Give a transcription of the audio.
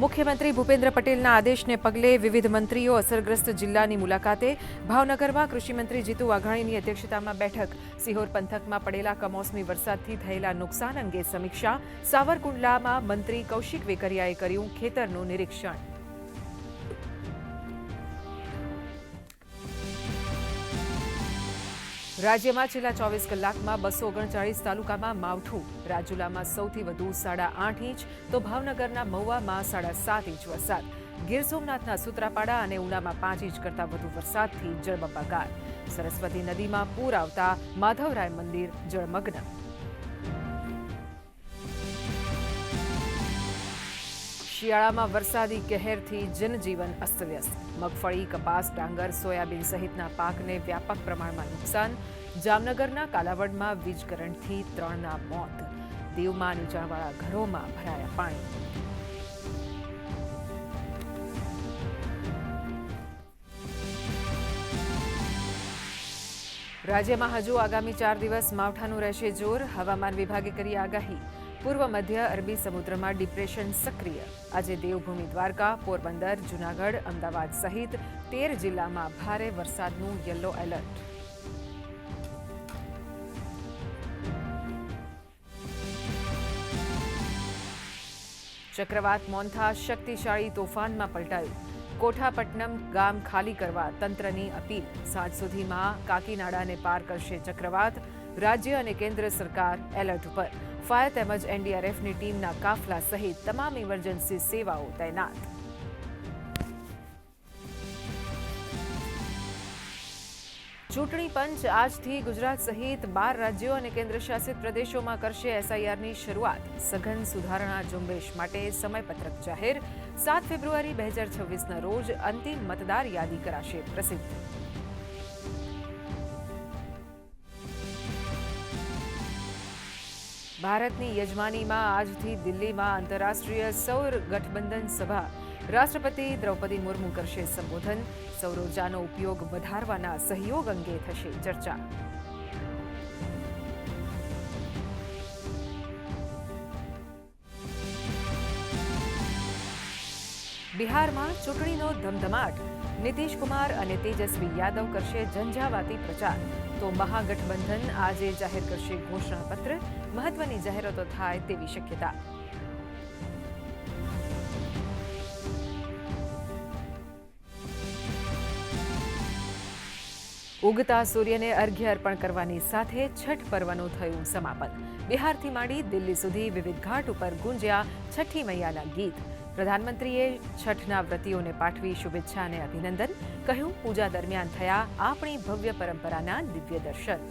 મુખ્યમંત્રી ભૂપેન્દ્ર પટેલના આદેશને પગલે વિવિધ મંત્રીઓ અસરગ્રસ્ત જિલ્લાની મુલાકાતે ભાવનગરમાં કૃષિમંત્રી જીતુ વાઘાણીની અધ્યક્ષતામાં બેઠક. સિહોર પંથકમાં પડેલા કમોસમી વરસાદથી થયેલા નુકસાન અંગે સમીક્ષા. સાવરકુંડલામાં મંત્રી કૌશિક વેકરિયાએ કર્યું ખેતરનું નિરીક્ષણ. રાજ્યમાં છેલ્લા ચોવીસ કલાકમાં બસો ઓગણચાળીસ તાલુકામાં માવઠું, રાજુલામાં સૌથી વધુ સાડા આઠ ઇંચ, તો ભાવનગરના મહુવામાં સાડા સાત ઇંચ વરસાદ. ગીર સોમનાથના સુત્રાપાડા અને ઉનામાં પાંચ ઇંચ કરતાં વધુ વરસાદથી જળબંબાકાર. સરસ્વતી નદીમાં પૂર આવતા માધવરાય મંદિર જળમગ્ન. શિયાળામાં વરસાદી કહેરથી જનજીવન અસ્તવ્યસ્ત. મગફળી, કપાસ, ડાંગર, સોયાબીન સહિતના પાકને વ્યાપક પ્રમાણમાં નુકસાન. જામનગરના કાલાવડમાં વીજ કરંટથી ત્રણના મોત. દીવમાં નીચાણવાળા ઘરોમાં ભરાયા પાણી. રાજ્યમાં હજુ આગામી ચાર દિવસ માવઠાનું રહેશે જોર. હવામાન વિભાગે કરી આગાહી. પૂર્વ મધ્ય અરબી સમુદ્રમાં ડિપ્રેશન સક્રિય. આજે દેવભૂમિ દ્વારકા, પોરબંદર, જૂનાગઢ, અમદાવાદ સહિત તેર જિલ્લામાં ભારે વરસાદનું યલો એલર્ટ. ચક્રવાત મોન્થા શક્તિશાળી તોફાનમાં પલટાયું. કોઠાપટ્ટનમ ગામ ખાલી કરવા તંત્રની અપીલ. સાંજ સુધીમાં કાકીનાડાને પાર કરશે ચક્રવાત. રાજ્ય અને કેન્દ્ર સરકાર એલર્ટ ઉપર. ફાયર તેમજ એનડીઆરએફની ટીમના કાફલા સહિત તમામ ઇમરજન્સી સેવાઓ તૈનાત. ચૂંટણી પંચ આજથી ગુજરાત સહિત બાર રાજ્યો અને કેન્દ્રશાસિત પ્રદેશોમાં કરશે એસઆઈઆરની શરૂઆત. સઘન સુધારણા ઝુંબેશ માટે સમયપત્રક જાહેર. સાત ફેબ્રુઆરી બે હજાર છવ્વીસના રોજ અંતિમ મતદાર યાદી કરાશે પ્રસિદ્ધ. ભારતની યજમાનીમાં આજથી દિલ્હીમાં આંતરરાષ્ટ્રીય સૌર ગઠબંધન સભા. રાષ્ટ્રપતિ દ્રૌપદી મુર્મુ કરશે સંબોધન. સૌર ઉર્જાનો ઉપયોગ વધારવાના સહયોગ અંગે થશે ચર્ચા. બિહારમાં ચૂંટણીનો ધમધમાટ. નીતિશ કુમાર અને તેજસ્વી યાદવ કરશે ઝંઝાવાતી પ્રચાર. તો મહાગઠબંધન આજે જાહેર કરશે ઘોષણાપત્ર. મહત્વની જાહેરાતો થાય તેવી શક્યતા. ઉગતા સૂર્યને અર્ઘ્ય અર્પણ કરવાની સાથે છઠ પર્વનું થયું સમાપન. બિહારથી માંડી દિલ્હી સુધી વિવિધ ઘાટ ઉપર ગુંજ્યા છઠ્ઠી મૈયાના ગીત. પ્રધાનમંત્રીએ છઠના વ્રતીઓને પાઠવી શુભેચ્છા અને અભિનંદન. કહ્યું, પૂજા દરમિયાન થયા આપણી ભવ્ય પરંપરાના દિવ્ય દર્શન.